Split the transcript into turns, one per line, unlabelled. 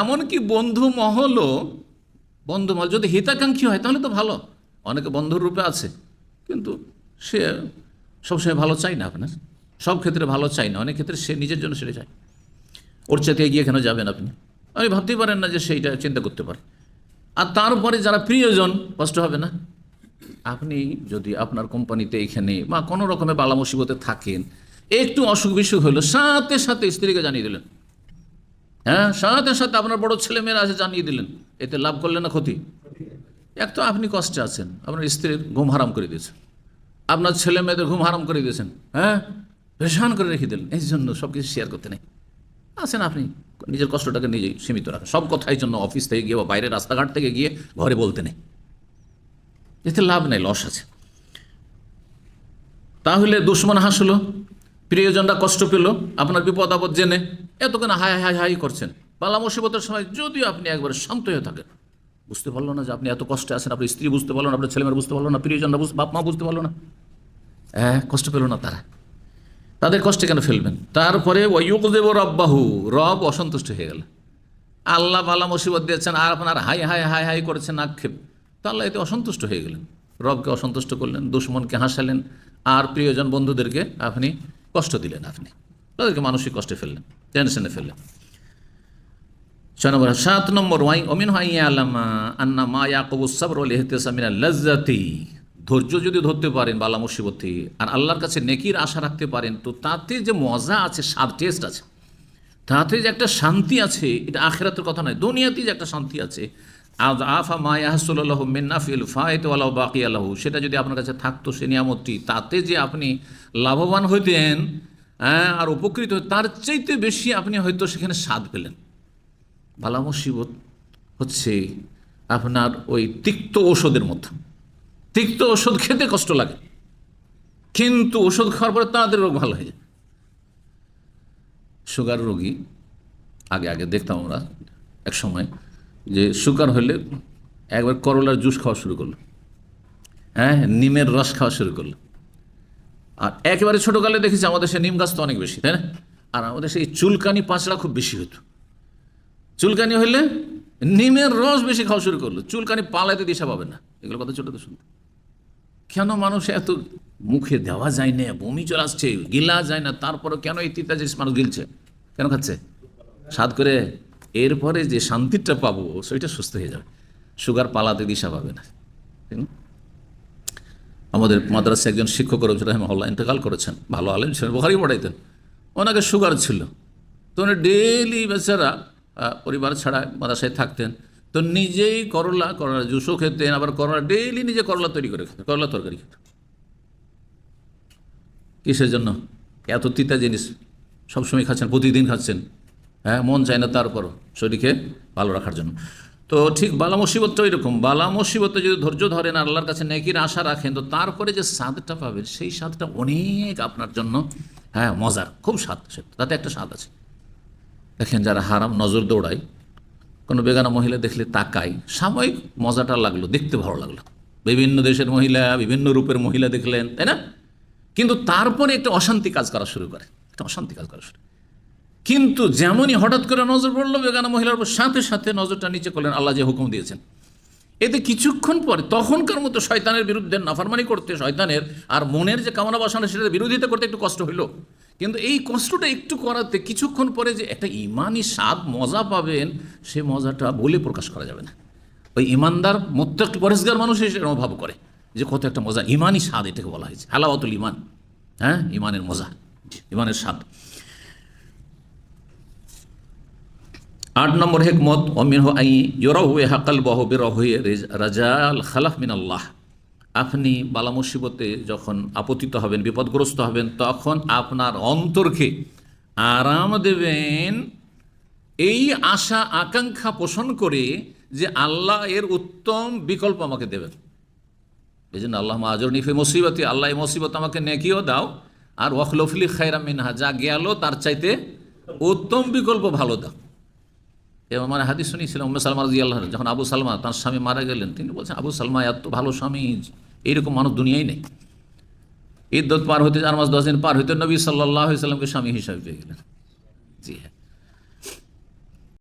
এমনকি বন্ধু মহলও, বন্ধু মহল যদি হিতাকাঙ্ক্ষী হয়, তাহলে তো ভালো। অনেকে বন্ধুর রূপে আছে, কিন্তু সে সবসময় ভালো চাই না আপনার। সব ক্ষেত্রে ভালো চাই না, অনেক ক্ষেত্রে সে নিজের জন্য সেটা চায়। ওর চাইতে এগিয়ে কেন যাবেন আপনি? আপনি ভাবতেই পারেন না যে সেইটা চিন্তা করতে পারে। আর তারপরে যারা প্রিয়জন, কষ্ট হবে না। আপনি যদি আপনার কোম্পানিতে এখানে বা কোনো রকমের বালা মুসিবতে থাকেন, একটু অসুখ বিসুখ হলো, সাথে সাথে স্ত্রীকে জানিয়ে দিলেন হ্যাঁ সাথে সাথে আপনার বড় ছেলে মেয়েরা আছে জানিয়ে দিলেন, এতে লাভ করলেন না ক্ষতি? এক তো আপনি কষ্টে আছেন, আপনার স্ত্রীর ঘুম হারাম করে দিয়েছেন আপনার ছেলে মেয়েদের ঘুম হারাম করে দিয়েছেন হ্যাঁ? পেশান করে রেখে দিলেন, এই জন্য সব কিছু শেয়ার করতে নেই। আছেন আপনি, নিজের কষ্টটাকে নিজেই সীমিত রাখেন। সব কথাই জন্য অফিস থেকে গিয়ে বা বাইরে রাস্তাঘাট থেকে গিয়ে ঘরে বলতে নেই। এতে লাভ নেই, লস আছে। তাহলে দুশ্মন হাসলো, প্রিয়জনরা কষ্ট পেল, আপনার বিপদ আপদ জেনে এত কেন হাই হাই হাই করছেন। পালা মুসিবতের সময় যদিও আপনি একবারে শান্ত হয়ে থাকেন। বুঝতে পারল না যে আপনি এত কষ্টে আছেন, আপনার স্ত্রী বুঝতে পারল না, আপনার ছেলেমেয়েরা বুঝতে পারল না, প্রিয়জনরা বুঝতে বাপ মা বুঝতে পারল না। হ্যাঁ কষ্ট পেল না তারা। তাদের কষ্টে কেন ফেলবেন? তারপরে ওয়ুকদেব রব্বাহু, রব অসন্তুষ্ট হয়ে গেল। আল্লাহ বালা মুসিবত দিয়েছেন, আর আপনার হাই হাই হাই হাই করেছেন আক্ষেপ। তো আল্লাহ এতে অসন্তুষ্ট হয়ে গেলেন। রবকে অসন্তুষ্ট করলেন, দুশ্মনকে হাসালেন, আর প্রিয়জন বন্ধুদেরকে আপনি কষ্ট দিলেন আপনি। তাদেরকে মানসিক কষ্টে ফেললেন। টেনশনে ফেললেন ছয় নম্বর সাত নম্বর ওয়াই অমিন হাই আলামা আন্না মা ইয়াকুবুস সাবর ওয়াল ইহতিসামিনা লাজ্জাতি ধৈর্য যদি ধরতে পারেন বালা মুসিবত আর আল্লাহর কাছে নেকির আশা রাখতে পারেন তো তাতে যে মজা আছে স্বাদ টেস্ট আছে তাতে যে একটা শান্তি আছে এটা আখেরাতের কথা নয় দুনিয়াতেই যে একটা শান্তি আছে আজ আফা মা ইয়াহসুল্লাহ মিন্নাফিল ফায়ত আল্লাহ বাকি আল্লাহ সেটা যদি আপনার কাছে থাকতো সে নিয়ামতটি তাতে যে আপনি লাভবান হইতেন হ্যাঁ, আর উপকৃত তার চাইতে বেশি আপনি হয়তো সেখানে স্বাদ পেলেন। বালা মুসিবত হচ্ছে আপনার ওই তিক্ত ওষুধের মতো তিক্ত ওষুধ খেতে কষ্ট লাগে, কিন্তু ওষুধ খাওয়ার পরে তাদের রোগ ভালো হয়ে যায়। সুগার রোগী, আগে আগে দেখতাম আমরা এক সময় যে সুগার হলে একবার করলার জুস খাওয়া শুরু করল। হ্যাঁ নিমের রস খাওয়া শুরু করল। আর একেবারে ছোটোকালে দেখেছি আমাদের সে নিম গাছ তো অনেক বেশি, তাই না? আর আমাদের সেই চুলকানি পাঁচড়া খুব বেশি হতো। চুলকানি হইলে নিমের রস বেশি খাওয়া শুরু করল। চুলকানি পালাইতে দিশা পাবে না। এগুলো কথা ছোটো তো শুনতে। কেন মানুষ এত মুখে দেওয়া যায় না, বমি চলে আসছে, গিলা যায় না তারপরে কেন এই তিতা জিনিস মানুষ গিলছে? কেন খাচ্ছে? স্বাদ করে এরপরে যে শান্তিটা পাবো, সেটা সুস্থ হয়ে যাবে। সুগার পালাতে দিশা পাবে না? আমাদের মাদ্রাসা একজন শিক্ষক রয়েছে রহমহল্লা ইন্তেকাল করেছেন। ভালো আলেম ছিলেন বোখারি পড়াইতেন। ওনাকে সুগার ছিল। তো উনি ডেলি বেচারা পরিবার ছাড়া মাদ্রাসায় থাকতেন। তো নিজেই করলা করলা, জুসও খেতেন, আবার করলা ডেইলি নিজে করলা তৈরি করে খেতেন, করলা তরকারি খেতেন। কিসের জন্য? এত তিতা জিনিস সবসময় খাচ্ছেন, প্রতিদিন খাচ্ছেন। হ্যাঁ মন চায় না তারপরও শরীরকে ভালো রাখার জন্য। তো ঠিক বালা মুসিবতটা এরকম বালা মুসিবতে যদি ধৈর্য ধরেন আল্লাহর কাছে নেকির আশা রাখেন, তো তারপরে যে স্বাদটা পাবেন, সেই স্বাদটা অনেক আপনার জন্য হ্যাঁ মজার, খুব স্বাদ তাতে একটা স্বাদ আছে। দেখেন যারা হারাম নজর দৌড়ায়, কোনো বেগানা মহিলা দেখলে তাকাই সাময়িক মজাটা লাগল, দেখতে ভালো লাগল। বিভিন্ন দেশের মহিলা, বিভিন্ন রূপের মহিলা দেখলেন, তাই না? কিন্তু তারপরে একটা অশান্তি কাজ করা শুরু করে, একটা অশান্তি কাজ করা শুরু কিন্তু যেমনই হঠাৎ করে নজর পড়ল, বেগানা মহিলার উপর সাথে সাথে নজরটা নিচে করলেন, আল্লাহ যে হুকুম দিয়েছেন। এতে কিছুক্ষণ পরে, তখনকার মতো শয়তানের বিরুদ্ধে নাফারমানি করতে, শয়তানের আর মনের যে কামনা বাসনা সেটা বিরোধিতা করতে একটু কষ্ট হইল। কিন্তু এই কষ্টটা একটু করাতে কিছুক্ষণ পরে যে একটা ইমানই স্বাদ, মজা পাবেন, সে মজাটা বলে প্রকাশ করা যাবে না। ওই ইমানদার, মোত্তাক, পরেশগার মানুষ সেটা অনুভব করে যে, কত একটা মজা। ইমানই স্বাদ এটাকে বলা হয়েছে। হালাওয়াতুল ইমান। হ্যাঁ? ইমানের মজা। ইমানের স্বাদ। আট নম্বর হেকমত, অমিন আই ইয়রাহুয়ে হাকাল বহ বেরহুয়ে রাজাল খালাফ মিন আল্লাহ আপনি বালা মুসিবতে যখন আপতিত হবেন, বিপদগ্রস্ত হবেন, তখন আপনার অন্তরকে আরাম দেবেন। এই আশা, আকাঙ্ক্ষা পোষণ করে যে আল্লাহ এর উত্তম বিকল্প আমাকে দেবেন। এই জন্য আল্লাহ আজর নিফে মুসিবতি, আল্লাহ এই মুসিবত আমাকে নেকিও দাও। আর ওয়াখলফলি খাইরা মিনহা, যা গেল তার চাইতে উত্তম বিকল্প ভালো দাও। এবং মানে হাদিস শুনিয়েছিলাম, উম্মে সালমা রাজি আল্লাহ যখন আবু সালমা তার স্বামী মারা গেলেন, তিনি বলছেন, আবু সালমা, এত ভালো স্বামী, এইরকম মানুষ দুনিয়াই নেই। ঈদ পার হইতে চার মাস, দশ দিন পার হইতে নবী সাল্লাহ সাল্লামকে স্বামী হিসাবে পেয়ে গেলেন। জি হ্যাঁ।